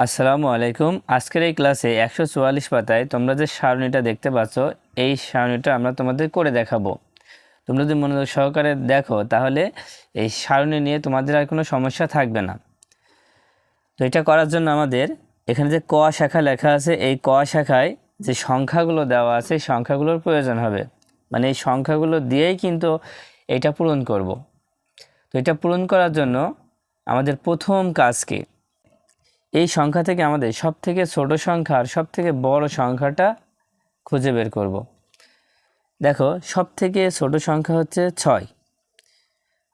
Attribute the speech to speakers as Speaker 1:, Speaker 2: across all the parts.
Speaker 1: আসসালামু আলাইকুম। আজকের এই ক্লাসে একশো চুয়াল্লিশ পাতায় তোমরা যে সারণীটা দেখতে পাচ্ছ, এই সারণীটা আমরা তোমাদের করে দেখাবো। তোমরা যদি মনোযোগ সহকারে দেখো, তাহলে এই সারণী নিয়ে তোমাদের আর কোনো সমস্যা থাকবে না। তো এটা করার জন্য আমাদের এখানে যে ক শাখা লেখা আছে, এই ক শাখায় যে সংখ্যাগুলো দেওয়া আছে সংখ্যাগুলোর প্রয়োজন হবে। মানে এই সংখ্যাগুলো দিয়েই কিন্তু এটা পূরণ করব। তো এটা পূরণ করার জন্য আমাদের প্রথম কাজ কি? এই সংখ্যা থেকে আমাদের সব থেকে ছোট সংখ্যা আর সব থেকে বড় সংখ্যাটা খুঁজে বের করব। দেখো সব থেকে ছোট সংখ্যা হচ্ছে ছয়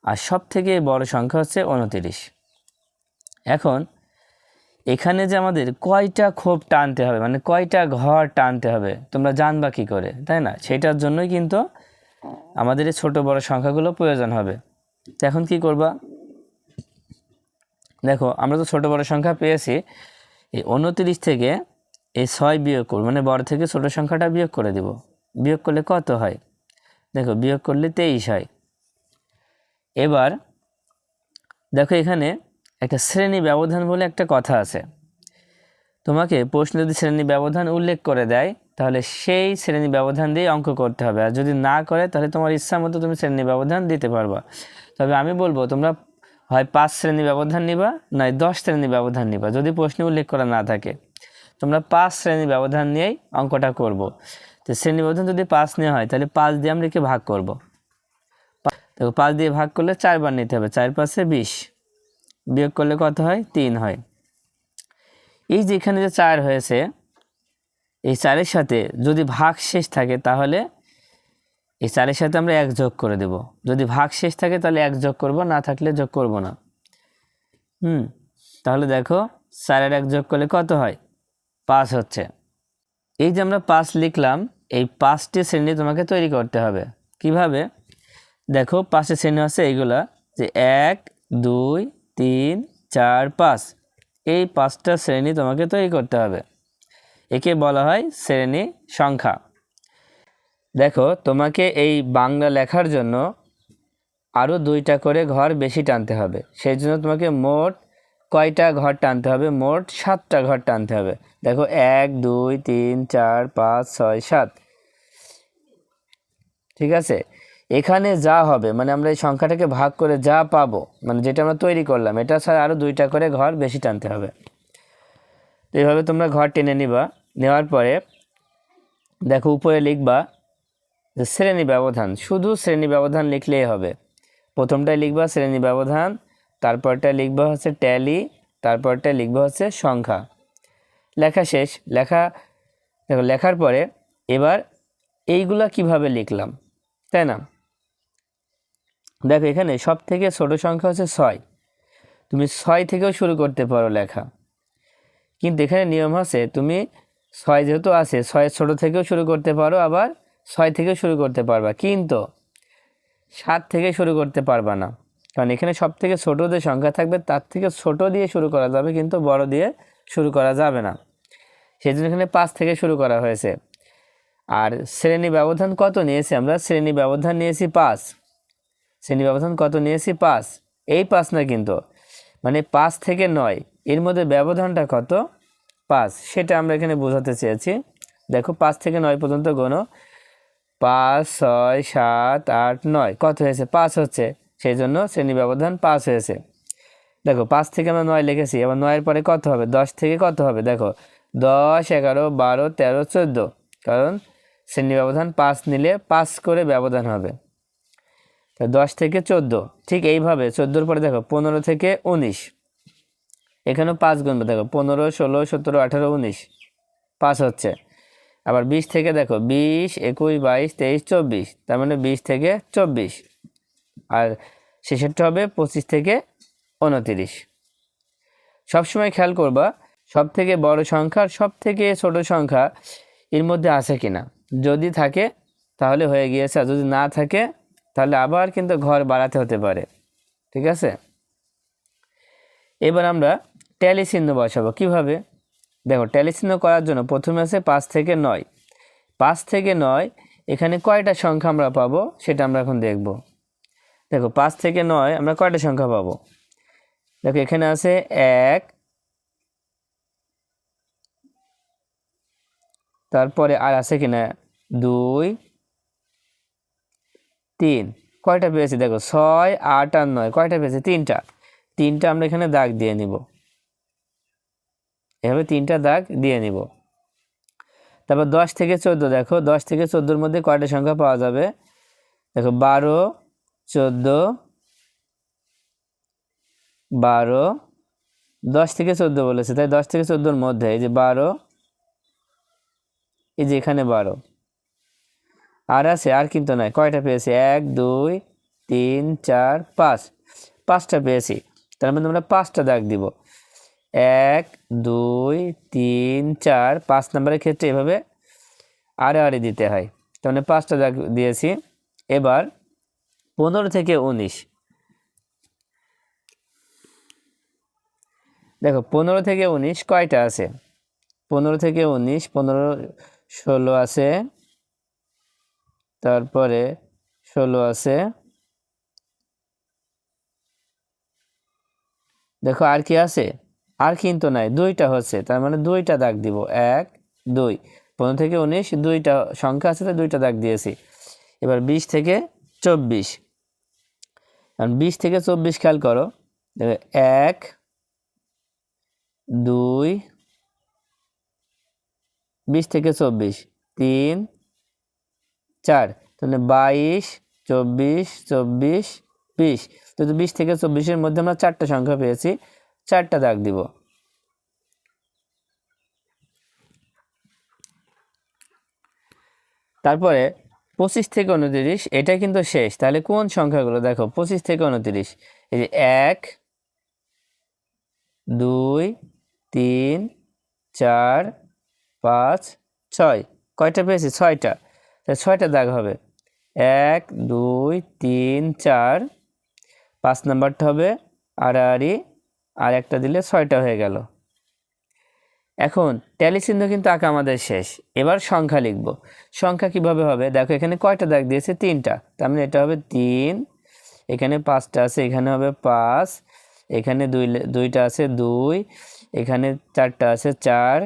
Speaker 1: আর সব থেকে বড় সংখ্যা হচ্ছে উনতিরিশ। এখন, এখানে যে আমাদের কয়টা খোপ টানতে হবে মানে কয়টা ঘর টানতে হবে, তোমরা জানবা কী করে, তাই না? সেটার জন্যই কিন্তু আমাদের এই ছোটো বড় সংখ্যাগুলো প্রয়োজন হবে। তো এখন কি করবা? দেখো, আমরা তো ছোটো বড় সংখ্যা পেয়েছি। এই উনত্রিশ থেকে এই ছয় বিয়োগ করব মানে বড় থেকে ছোট সংখ্যাটা বিয়োগ করে দেব। বিয়োগ করলে কত হয়? দেখো, বিয়োগ করলে তেইশ হয়। এবার দেখো, এখানে একটা শ্রেণি ব্যবধান বলে একটা কথা আছে। তোমাকে প্রশ্ন যদি শ্রেণি ব্যবধান উল্লেখ করে দেয়, তাহলে সেই শ্রেণি ব্যবধান দিয়ে অঙ্ক করতে হবে। আর যদি না করে, তাহলে তোমার ইচ্ছা মতো তুমি শ্রেণি ব্যবধান দিতে পারবা। তবে আমি বলব, তোমরা হয় পাঁচ শ্রেণি ব্যবধান নিবা নয় দশ শ্রেণি ব্যবধান নিবা। যদি প্রশ্নে উল্লেখ করা না থাকে, তোমরা পাঁচ শ্রেণি ব্যবধান নিয়েই অঙ্কটা করব। তো শ্রেণি ব্যবধান যদি পাঁচ নেওয়া হয়, তাহলে পাঁচ দিয়ে আমরা একে ভাগ করব। দেখো, পাঁচ দিয়ে ভাগ করলে চারবার নিতে হবে, চার পাঁচে বিশ। বিয়োগ করলে কত হয়? তিন হয়। এই যে এখানে যে চার হয়েছে, এই চারের সাথে যদি ভাগ শেষ থাকে, তাহলে এই চারের সাথে আমরা এক যোগ করে দেব। যদি ভাগ শেষ থাকে তাহলে এক যোগ করব, না থাকলে যোগ করব না। হুম, তাহলে দেখো, চারের এক যোগ করলে কত হয়? পাঁচ হচ্ছে। এই যে আমরা পাঁচ লিখলাম, এই পাঁচটি শ্রেণি তোমাকে তৈরি করতে হবে। কীভাবে? দেখো, পাঁচটি শ্রেণি আছে এইগুলা, যে এক, দুই, তিন, চার, পাঁচ। এই পাঁচটা শ্রেণি তোমাকে তৈরি করতে হবে। একে বলা হয় শ্রেণি সংখ্যা। দেখো, তোমাকে এই বাংলা লেখার জন্য আরও দুইটা করে ঘর বেশি টানতে হবে। সেই জন্য তোমাকে মোট কয়টা ঘর টানতে হবে? মোট সাতটা ঘর টানতে হবে। দেখো, এক, দুই, তিন, চার, পাঁচ, ছয়, সাত। ঠিক আছে? এখানে যা হবে মানে আমরা এই সংখ্যাটাকে ভাগ করে যা পাবো মানে যেটা আমরা তৈরি করলাম, এটা ছাড়া আরও দুইটা করে ঘর বেশি টানতে হবে। এইভাবে তোমরা ঘর টেনে নিবা। নেওয়ার পরে দেখো, উপরে লিখবা যে শ্রেণি ব্যবধান, শুধু শ্রেণি ব্যবধান লিখলেই হবে। প্রথমটায় লিখবা শ্রেণি ব্যবধান, তারপরটা লিখবা হচ্ছে ট্যালি তারপরটা লিখবা হচ্ছে সংখ্যা। লেখা শেষ, লেখা, দেখো লেখার পরে এবার এইগুলা কীভাবে লিখলাম, তাই না? দেখো এখানে সব থেকে ছোটো সংখ্যা হচ্ছে ছয়। তুমি ছয় থেকেও শুরু করতে পারো লেখা। কিন্তু এখানে নিয়ম আছে তুমি ছয় যেহেতু আছে ছয় ছোট থেকেও শুরু করতে পারো, আবার ছয় থেকে শুরু করতে পারবা। কিন্তু সাত থেকে শুরু করতে পারবা না। কারণ এখানে সব থেকে ছোটো যে সংখ্যা থাকবে, তার থেকে ছোট দিয়ে শুরু করা যাবে, কিন্তু বড় দিয়ে শুরু করা যাবে না। সেই জন্য এখানে পাঁচ থেকে শুরু করা হয়েছে। আর শ্রেণি ব্যবধান কত নিয়েছি আমরা? শ্রেণি ব্যবধান নিয়েছি পাঁচ। শ্রেণি ব্যবধান কত নিয়েছি? পাঁচ। এই পাঁচ না কিন্তু। মানে পাঁচ থেকে নয়। এর মধ্যে ব্যবধানটা কত? পাঁচ। সেটা আমরা এখানে বোঝাতে চেয়েছি। দেখো, পাঁচ থেকে নয় পর্যন্ত গণ পাঁচ, ছয়, সাত, আট, নয়। কত হয়েছে? পাঁচ হচ্ছে। সেই জন্য শ্রেণি ব্যবধান পাঁচ হয়েছে। দেখো, পাঁচ থেকে আমরা নয় লিখেছি। এবার নয়ের পরে কত হবে? দশ থেকে কত হবে? দেখো, দশ, এগারো, বারো, তেরো, চোদ্দ। কারণ শ্রেণি ব্যবধান পাঁচ নিলে পাঁচ করে ব্যবধান হবে। তো দশ থেকে চোদ্দ। ঠিক এইভাবে চোদ্দোর পরে দেখো, পনেরো থেকে উনিশ। এখানেও পাঁচ গুনবে দেখো, পনেরো, ষোলো, সতেরো, আঠেরো, উনিশ। পাঁচ হচ্ছে। আবার বিশ থেকে দেখো, বিশ, একুশ, বাইশ, তেইশ, চব্বিশ, তার মানে বিশ থেকে চব্বিশ। আর শেষেরটা হবে পঁচিশ থেকে উনতিরিশ। সবসময় খেয়াল করবা সব থেকে বড় সংখ্যা সব থেকে ছোট সংখ্যা এর মধ্যে আছে কিনা। যদি থাকে, তাহলে হয়ে গিয়েছে, আর যদি না থাকে, তাহলে আবার কিন্তু ঘর বাড়াতে হতে পারে। ঠিক আছে? এবার আমরা ট্যালি চিহ্ন বসাবো। কীভাবে? দেখো ট্যালিচিহ্ন করার জন্য প্রথমে আছে পাঁচ থেকে নয়। পাঁচ থেকে নয়, এখানে কয়টা সংখ্যা আমরা পাবো সেটা আমরা এখন দেখব। দেখো, পাঁচ থেকে নয়, আমরা কয়টা সংখ্যা পাবো? দেখো, এখানে আছে এক, তারপরে আর আছে কিনা? দুই, তিন। কয়টা পেয়েছি? দেখো, ছয়, আট আর নয়, কয়টা পেয়েছে? তিনটা। তিনটা আমরা এখানে দাগ দিয়ে নিব। এভাবে তিনটা দাগ দিয়ে নিব। তারপর দশ থেকে চোদ্দ, দেখো দশ থেকে চোদ্দোর মধ্যে কয়টা সংখ্যা পাওয়া যাবে? দেখো বারো, চোদ্দ, বারো, দশ থেকে চোদ্দ বলেছে, তাই দশ থেকে চোদ্দোর মধ্যে, এই যে বারো, এই যে এখানে বারো। আর আছে, আর কিন্তু নয় কয়টা পেয়েছি? এক, দুই, তিন, চার, পাঁচ। পাঁচটা পেয়েছি, তার মধ্যে আমরা পাঁচটা দাগ দিব। এক, দুই, তিন, চার, পাঁচ নম্বরের ক্ষেত্রে এভাবে আরে আরে দিতে হয়। তার মানে পাঁচটা দাগ দিয়েছি। এবার পনেরো থেকে উনিশ। দেখো, পনেরো থেকে উনিশ কয়টা আছে? পনেরো থেকে উনিশ, পনেরো, ষোলো আছে। তারপরে ষোলো আছে। দেখো আর কি আছে? আর কিন্তু নাই, দুইটা হচ্ছে, তার মানে দুইটা দাগ দিব, এক, দুই। পনেরো থেকে উনিশ, দুইটা সংখ্যা আছে তো দুইটা দাগ দিয়েছি। এবার বিশ থেকে চব্বিশ। কারণ বিশ থেকে চব্বিশ খেয়াল করো এক, দুই, বিশ থেকে চব্বিশ, তিন, চার। তাহলে বাইশ, চব্বিশ চব্বিশ, বিশ। তো বিশ থেকে চব্বিশের মধ্যে আমরা চারটা সংখ্যা পেয়েছি চারটা দাগ দিব। তারপরে পঁচিশ থেকে উনতিরিশ, এটা কিন্তু শেষ। তাহলে কোন সংখ্যাগুলো? দেখো, পঁচিশ থেকে উনতিরিশ। এই যে এক, দুই, তিন, চার, পাঁচ, ছয়। কয়টা পেয়েছি? ছয়টা। তাহলে ছয়টা দাগ হবে। এক, দুই, তিন, চার। পাঁচ নাম্বারটা হবে আড়াআড়ি আর একটা দিলে ছয়টা হয়ে গেল। এখন ট্যালি চিহ্ন কিন্তু আঁকা আমাদের শেষ। এবার সংখ্যা লিখব। সংখ্যা কীভাবে হবে? দেখো, এখানে কয়টা দাগ দিয়েছে? তিনটা। তার মানে এটা হবে তিন। এখানে পাঁচটা আছে, এখানে হবে পাঁচ। এখানে দুই দুইটা আছে দুই। এখানে চারটা আছে চার।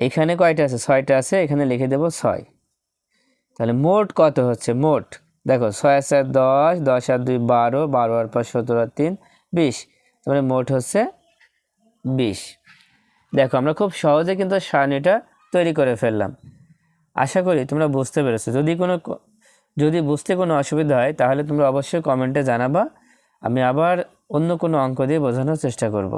Speaker 1: এখানে কয়টা আছে? ছয়টা আছে, এখানে লিখে দেব ছয়। তাহলে মোট কত হচ্ছে? মোট দেখো, ছয় চার দশ দশ আর দুই বারো বারো আর পাঁচ সতেরো আর তিন, বিশ। তাহলে মোট হচ্ছে বিশ। দেখো, আমরা খুব সহজে কিন্তু সারণীটা তৈরি করে ফেললাম। আশা করি তোমরা বুঝতে পেরেছ। যদি কোনো যদি বুঝতে কোনো অসুবিধা হয়, তাহলে তোমরা অবশ্যই কমেন্টে জানাবা। আমি আবার অন্য কোনো অঙ্ক দিয়ে বোঝানোর চেষ্টা করব।